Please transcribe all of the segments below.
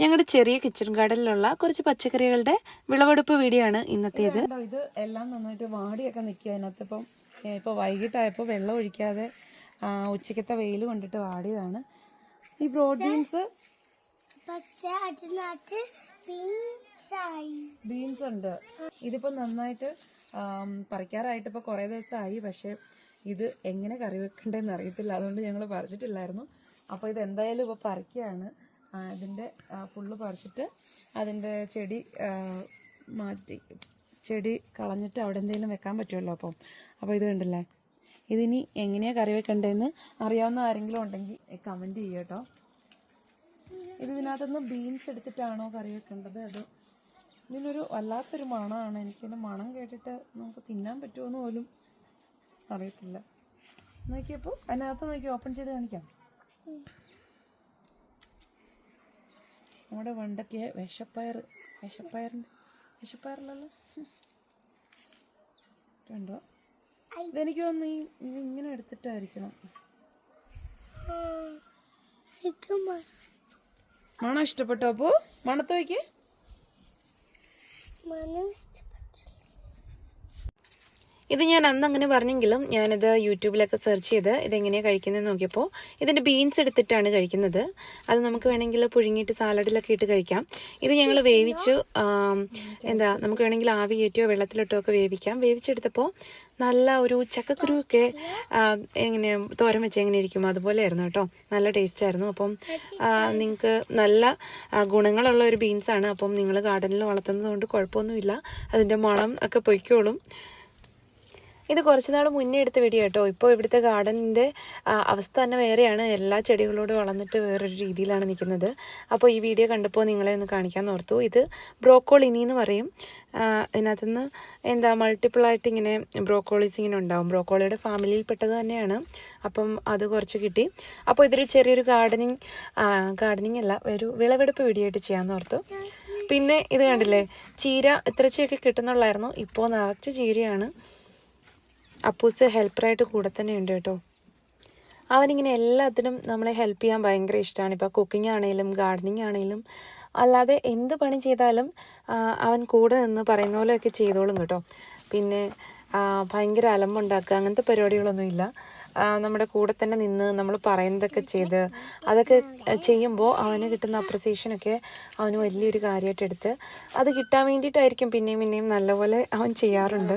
ഞങ്ങളുടെ ചെറിയ കിച്ചൺ ഗാർഡനിലുള്ള കുറച്ച് പച്ചക്കറികളുടെ വിളവെടുപ്പ് വീഡിയോ ആണ് ഇന്നത്തേത്. കണ്ടോ, ഇത് എല്ലാം നന്നായിട്ട് വാടിയൊക്കെ നിൽക്കുക അതിനകത്ത് ഇപ്പം ഇപ്പോൾ ഇപ്പൊ വൈകിട്ടായപ്പോൾ വെള്ളം ഒഴിക്കാതെ ഉച്ചക്കത്തെ വെയിൽ കൊണ്ടിട്ട് വാടിയതാണ്. ഈ ബ്രോഡ് ബീൻസ്? ബീൻസ് ഉണ്ട്. ഇതിപ്പോൾ നന്നായിട്ട് പറിക്കാറായിട്ട് ഇപ്പോൾ കുറേ ദിവസമായി. പക്ഷേ ഇത് എങ്ങനെ കറി വെക്കണ്ടെന്ന് അറിയത്തില്ല. അതുകൊണ്ട് ഞങ്ങൾ പറിച്ചിട്ടില്ലായിരുന്നു. അപ്പോൾ ഇത് എന്തായാലും ഇപ്പോൾ പറിക്കുകയാണ് ഇതിന്റെ ഫുള്ള് പറിച്ചിട്ട് അതിന്റെ ചെടി മാറ്റി ചെടി കളഞ്ഞിട്ട് അവിടെ എന്തെങ്കിലും വെക്കാൻ പറ്റുമല്ലോ അപ്പം. അപ്പോൾ ഇത് കണ്ടില്ലേ? ഇതിനി എങ്ങനെയാണ് കറി വെക്കേണ്ടതെന്ന് അറിയാവുന്ന ആരെങ്കിലും ഉണ്ടെങ്കിൽ കമന്റ് ചെയ്യുക കേട്ടോ ഇത് ഇതിനകത്തുനിന്ന് ബീൻസ് എടുത്തിട്ടാണോ കറി വെക്കേണ്ടത്? അത് ഇതിനൊരു വല്ലാത്തൊരു മണമാണ്. എനിക്കിതിന്റെ മണം കേട്ടിട്ട് നമുക്ക് തിന്നാൻ പറ്റുമോ എന്ന് പോലും അറിയത്തില്ല. നോക്കിയപ്പോൾ അതിനകത്ത് നോക്കി ഓപ്പൺ ചെയ്ത് കാണിക്കാം. നമ്മുടെ വെണ്ടയ്ക്ക് വിഷപ്പയർ വിഷപ്പയറിന്റെ വിഷപ്പയറിലല്ലോ? കണ്ടോ? ഇതെനിക്ക് തോന്നുന്നു ഇങ്ങനെ എടുത്തിട്ടായിരിക്കണം. മണം ഇഷ്ടപ്പെട്ടോ അപ്പോ? മണത്ത് വയ്ക്കേ. മനം ഇത് ഞാൻ അന്ന് അങ്ങനെ പറഞ്ഞെങ്കിലും ഞാനിത് യൂട്യൂബിലൊക്കെ സെർച്ച് ചെയ്ത് ഇതെങ്ങനെയാണ് കഴിക്കുന്നത് നോക്കിയപ്പോൾ ഇതിന്റെ ബീൻസ് എടുത്തിട്ടാണ് കഴിക്കുന്നത്. അത് നമുക്ക് വേണമെങ്കിൽ പുഴുങ്ങിയിട്ട് സാലഡിലൊക്കെ ഇട്ട് കഴിക്കാം. ഇത് ഞങ്ങൾ വേവിച്ചു എന്താ നമുക്ക് വേണമെങ്കിൽ ആവി കയറ്റിയോ വെള്ളത്തിലിട്ടോ ഒക്കെ വേവിക്കാം. വേവിച്ചെടുത്തപ്പോൾ നല്ല ഒരു ചക്കക്കുരുവൊക്കെ എങ്ങനെ തോരൻ വെച്ച് എങ്ങനെ ഇരിക്കും അതുപോലെ ആയിരുന്നു കേട്ടോ. നല്ല ടേസ്റ്റ് ആയിരുന്നു. അപ്പം നിങ്ങൾക്ക് നല്ല ഗുണങ്ങളുള്ള ഒരു ബീൻസാണ് അപ്പം നിങ്ങൾ ഗാർഡനിൽ വളർത്തുന്നത് കൊണ്ട് കുഴപ്പമൊന്നുമില്ല. അതിന്റെ മണം ഒക്കെ പൊയ്ക്കോളും. ഇത് കുറച്ച് നാൾ മുന്നേ എടുത്ത വീഡിയോ കേട്ടോ ഇപ്പോൾ ഇവിടുത്തെ ഗാർഡനിന്റെ അവസ്ഥ തന്നെ വേറെയാണ്. എല്ലാ ചെടികളോട് വളർന്നിട്ട് വേറൊരു രീതിയിലാണ് നിൽക്കുന്നത്. അപ്പോൾ ഈ വീഡിയോ കണ്ടപ്പോൾ നിങ്ങളെ ഒന്ന് കാണിക്കാൻ ഓർത്തു. ഇത് ബ്രോക്കോളിനി എന്ന് പറയും. ഇതിനകത്തുനിന്ന് എന്താ മൾട്ടിപ്പിളായിട്ട് ഇങ്ങനെ ബ്രോക്കോളീസ് ഇങ്ങനെ ഉണ്ടാവും. ബ്രോക്കോളിയുടെ ഫാമിലിയിൽപ്പെട്ടത് തന്നെയാണ്. അപ്പം അത് കുറച്ച് കിട്ടി. അപ്പോൾ ഇതൊരു ചെറിയൊരു ഗാർഡനിങ് ഗാർഡനിങ് അല്ല ഒരു വിളവെടുപ്പ് വീഡിയോ ആയിട്ട് ചെയ്യാമെന്ന് ഓർത്തു. പിന്നെ ഇത് കണ്ടില്ലേ ചീര ഇത്ര ഇത്രച്ചയൊക്കെ കിട്ടുന്നുള്ളായിരുന്നു. ഇപ്പോൾ നിറച്ച് ചീരയാണ്. അപ്പൂസ് ഹെൽപ്പറായിട്ട് കൂടെ തന്നെ ഉണ്ട് കേട്ടോ. അവനിങ്ങനെ എല്ലാത്തിനും നമ്മളെ ഹെൽപ്പ് ചെയ്യാൻ ഭയങ്കര ഇഷ്ടമാണ് ഇപ്പോൾ കുക്കിംഗ് ആണെങ്കിലും ഗാർഡനിങ് ആണെങ്കിലും അല്ലാതെ എന്ത് പണി ചെയ്താലും അവൻ കൂടെ നിന്ന് പറയുന്ന പോലെയൊക്കെ ചെയ്തോളും കേട്ടോ. പിന്നെ ഭയങ്കര അലമ്പുണ്ടാക്കുക അങ്ങനത്തെ പരിപാടികളൊന്നുമില്ല നമ്മുടെ കൂടെ തന്നെ നിന്ന് നമ്മൾ പറയുന്നതൊക്കെ ചെയ്ത് അതൊക്കെ ചെയ്യുമ്പോൾ അവന് കിട്ടുന്ന അപ്രിസിയേഷനൊക്കെ അവന് വലിയൊരു കാര്യമായിട്ട് എടുത്ത് അത് കിട്ടാൻ വേണ്ടിയിട്ടായിരിക്കും പിന്നെയും പിന്നെയും നല്ലപോലെ അവൻ ചെയ്യാറുണ്ട്.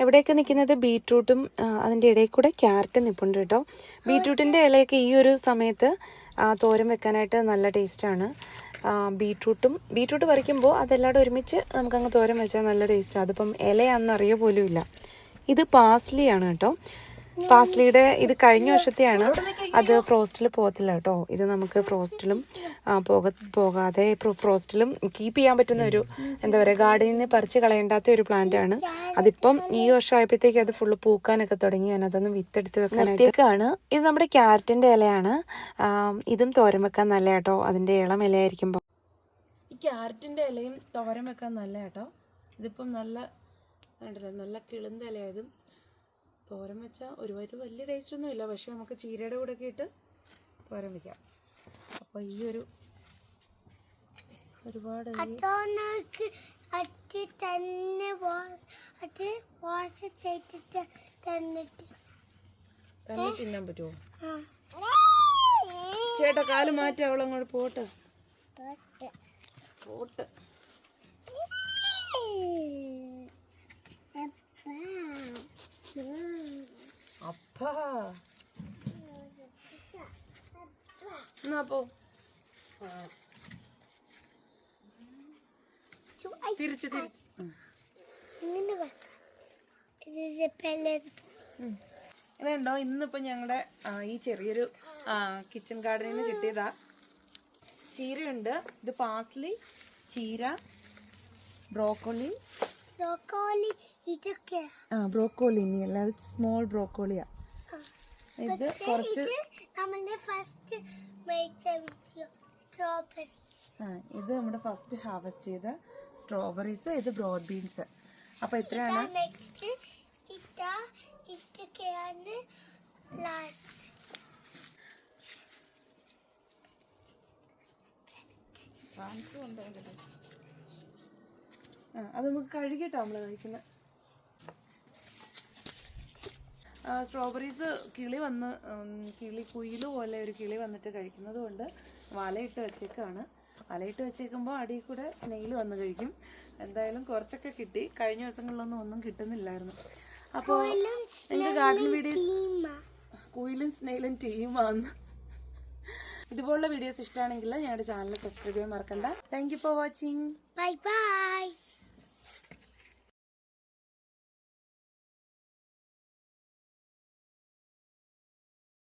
എവിടെയൊക്കെ നിൽക്കുന്നത്? ബീട്രൂട്ടും അതിന്റെ ഇടയിൽ കൂടെ ക്യാരറ്റ് നിൽപ്പുണ്ട് കേട്ടോ. ബീട്രൂട്ടിന്റെ ഇലയൊക്കെ ഈ ഒരു സമയത്ത് ആ, തോരൻ വെക്കാനായിട്ട് നല്ല ടേസ്റ്റാണ്. ബീട്രൂട്ടും ബീട്രൂട്ട് പറിക്കുമ്പോൾ അതെല്ലാവരും ഒരുമിച്ച് നമുക്കങ്ങ് തോരൻ വെച്ചാൽ നല്ല ടേസ്റ്റാണ് അതിപ്പം ഇലയാണെന്ന് അറിയ പോലും ഇല്ല ഇത് പാസ്ലിയാണ് കേട്ടോ. പാസ്ലിയുടെ ഇത് കഴിഞ്ഞ വർഷത്തെയാണ്. അത് ഫ്രോസ്റ്റിൽ പോകത്തില്ല കേട്ടോ. ഇത് നമുക്ക് ഫ്രോസ്റ്റിലും പോക പോകാതെ ഫ്രോസ്റ്റിലും കീപ്പ് ചെയ്യാൻ പറ്റുന്ന ഒരു എന്താ പറയുക ഗാർഡനിൽ നിന്ന് പറിച്ച് കളയേണ്ടാത്ത ഒരു പ്ലാന്റ് ആണ്. അതിപ്പം ഈ വർഷം ആയപ്പോഴത്തേക്ക് അത് ഫുള്ള് പൂക്കാനൊക്കെ തുടങ്ങി. ഞാൻ അതൊന്ന് വിത്തെടുത്ത് വെക്കാനായിട്ടൊക്കെയാണ് ഇത് നമ്മുടെ ക്യാരറ്റിന്റെ ഇലയാണ്. ഇതും തോരൻ വെക്കാൻ നല്ല കേട്ടോ. അതിന്റെ ഇളം ഇലയായിരിക്കുമ്പോൾ ഈ ക്യാരറ്റിന്റെ ഇലയും തോരൻ വെക്കാൻ നല്ല കേട്ടോ. ഇതിപ്പം നല്ല നല്ല കിളുന്ത ഇലയായതും തോരൻ വെച്ചാൽ ഒരുപാട് ഒരു വലിയ ടേസ്റ്റ് ഒന്നും ഇല്ല. പക്ഷെ നമുക്ക് ചീരയുടെ കൂടെ ഒക്കെ ഇട്ട് തോരൻ വെക്കാം. അപ്പോൾ ഈ ഒരു ഒരുപാട് തന്നെ തിന്നാൻ പറ്റുമോ. ചേട്ടാ കാൽ മാറ്റി അവളങ്ങോട്ട് പോട്ടെ. പോട്ട്. അപ്പാ. എന്നാ പോ. So I തിരിച്ച്. തിരിച്ച്. ഇങ്ങനെ ഇതുണ്ടോ ഇന്നിപ്പോ ഞങ്ങളുടെ ഈ ചെറിയൊരു കിച്ചൺ ഗാർഡനിൽ നിന്ന് കിട്ടിയതാ. ചീരയുണ്ട്. ഇത് പാസ്ലി ചീര ബ്രോക്കോളി ബ്രോക്കോളി ഇതൊക്കെ. ആ ബ്രോക്കോളി ഇനി അല്ല സ്മോൾ ബ്രോക്കോളിയാ. ഇത് കുറച്ച് നമ്മുടെ നമ്മളുടെ ഫസ്റ്റ് മേടിച്ച വീഡിയോ സ്ട്രോബെറി ആ ഇത് നമ്മുടെ ഫസ്റ്റ് ഹാർവെസ്റ്റ് ചെയ്ത സ്ട്രോബെറീസ് ഇത് ബ്രോഡ് ബീൻസ് അപ്പൊ ഇത്രയാണ് നെക്സ്റ്റ് ഇതാ ഇതൊക്കെയാണ് ലാസ്റ്റ് ആ അത് നമുക്ക് കഴുകിയിട്ടാ നമ്മൾ കഴിക്കുന്നത് സ്ട്രോബെറീസ് കിളി വന്ന് കിളി കുയിൽ പോലെ ഒരു കിളി വന്നിട്ട് കഴിക്കുന്നത് കൊണ്ട് വലയിട്ട് വെച്ചേക്കാണ്. വലയിട്ട് വെച്ചേക്കുമ്പോൾ അടിയിൽ കൂടെ സ്നെയിൽ വന്ന് കഴിക്കും. എന്തായാലും കുറച്ചൊക്കെ കിട്ടി. കഴിഞ്ഞ ദിവസങ്ങളിലൊന്നും ഒന്നും കിട്ടുന്നില്ലായിരുന്നു. അപ്പോൾ നിങ്ങൾക്ക് ഗാർഡൻ വീഡിയോസ് കുയിലും സ്നെയിലും ടീമാന്ന് ഇതുപോലുള്ള വീഡിയോസ് ഇഷ്ടമാണെങ്കിൽ ഞങ്ങളുടെ ചാനൽ സബ്സ്ക്രൈബ് ചെയ്യാൻ മറക്കണ്ട. Thank you for watching bye bye